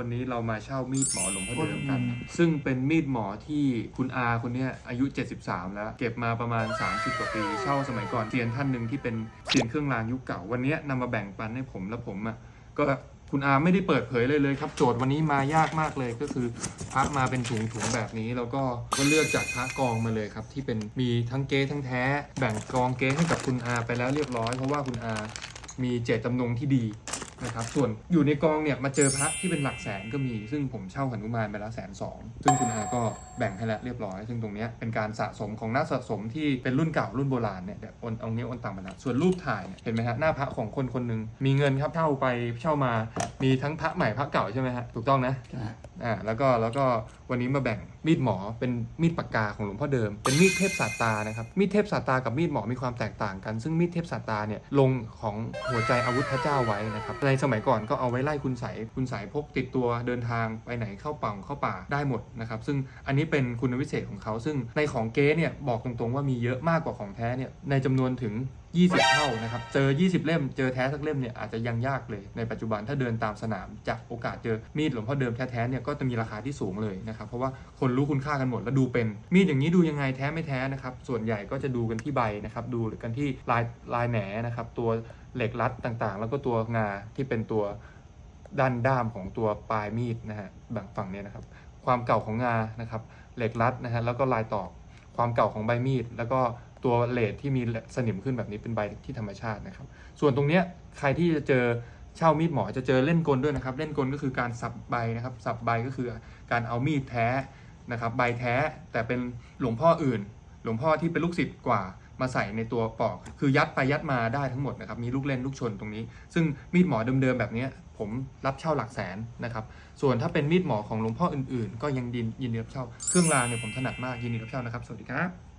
วันนี้เรามาเช่ามีดหมอหลวงพ่อเดิมกัน ซึ่งเป็นมีดหมอที่คุณอาคนเนี้ยอายุ 73 แล้ว เก็บมาประมาณ 30 กว่าปี เช่าสมัยก่อนเซียนท่านหนึ่งที่เป็นเซียนเครื่องรางยุคเก่า วันเนี้ยนำมาแบ่งปันให้ผมแล้วผมอะก็คุณอาไม่ได้เปิดเผยเลยเลยครับ โจทย์วันนี้มายากมากเลยก็คือพระมาเป็นถุงถุงๆแบบนี้ แล้วก็ก็เลือกจากพระกองมาเลยครับ ที่เป็นมีทั้งเก๊ทั้งแท้ แบ่งกองเก๊ให้กับคุณอาไปแล้วเรียบร้อยเพราะว่าคุณอามีเจตจำนงที่ดี นะครับส่วนอยู่ในกองเนี่ยมาเจอพระที่เป็นหลักแสนก็มี ซึ่งผมเช่าหนุมานไปแล้วแสนสองซึ่งคุณอาก็แบ่งให้แล้วเรียบร้อย ซึ่งตรงนี้เป็นการสะสมของนักสะสมที่เป็นรุ่นเก่ารุ่นโบราณเนี่ยเดี๋ยวอนเอาเนี้ยอนต่ำมาแล้วส่วนรูปถ่ายเนี่ยเห็นไหมฮะหน้าพระของคนคนหนึ่งมีเงินครับเช่าไปเช่ามา มีทั้งพระใหม่พระเก่าใช่ไหมฮะถูกต้องนะอ่าแล้วก็แล้วก็วันนี้มาแบ่งมีดหมอเป็นมีดปากกาของหลวงพ่อเดิม เป็นมีดเทพศาสตรานะครับมีดเทพศาสตรากับมีดหมอมีความแตกต่างกัน ซึ่งมีดเทพศาสตราเนี่ยลงของหัวใจอาวุธพระเจ้าไว้นะครับในสมัยก่อนก็เอาไว้ไล่คุณใสยคุณใสยพกติดตัวเดินทางไปไหนเข้าป่าเข้าป่าได้หมดนะครับซึ่งอันนี้เป็นคุณวิเศษของเขา ซึ่งในของเก๊เนี่ยบอกตรงๆว่ามีเยอะมากกว่าของแท้เนี่ยในจำนวนถึง 20 เท่านะครับ เจอ 20 เล่ม เจอแท้สักเล่มเนี่ยอาจจะยังยากเลย ในปัจจุบันถ้าเดินตามสนามจากโอกาสเจอมีดหลวงพ่อเดิมแท้ๆเนี่ยก็จะมีราคาที่สูงเลยนะครับ เพราะว่าคนรู้คุณค่ากันหมดแล้วดูเป็น มีดอย่างนี้ดูยังไงแท้ไม่แท้นะครับ ส่วนใหญ่ก็จะดูกันที่ใบนะครับ ดูกันที่ลายลายแหนนะครับ ตัวเหล็กรัดต่างๆ แล้วก็ตัวงาที่เป็นตัวด้านด้ามของตัวปลายมีดนะฮะบ่งฝั่งเนี้ยนะครับ ความเก่าของงานะครับ เหล็กรัดนะฮะ แล้วก็ลายตอก ความเก่าของใบมีด แล้วก็ ตัวเลดที่มีสนิมขึ้นแบบนี้เป็นใบที่ธรรมชาตินะครับ ส่วนตรงเนี้ยใครที่จะเจอเช่ามีดหมอจะเจอเล่นกลด้วยนะครับ เล่นกลก็คือการสับใบนะครับ สับใบก็คือการเอามีดแท้นะครับ ใบแท้แต่เป็นหลวงพ่ออื่น หลวงพ่อที่เป็นลูกศิษย์กว่ามาใส่ในตัวปอก คือยัดไปยัดมาได้ทั้งหมดนะครับ มีลูกเล่นลูกชนตรงนี้ ซึ่งมีดหมอเดิมๆแบบนี้ผมรับเช่าหลักแสนนะครับ ส่วนถ้าเป็นมีดหมอของหลวงพ่ออื่นๆ ก็ยังยินยินดีรับเช่า เครื่องรางเนี่ยผมถนัดมากยินดีรับเช่านะครับ สวัสดีครับ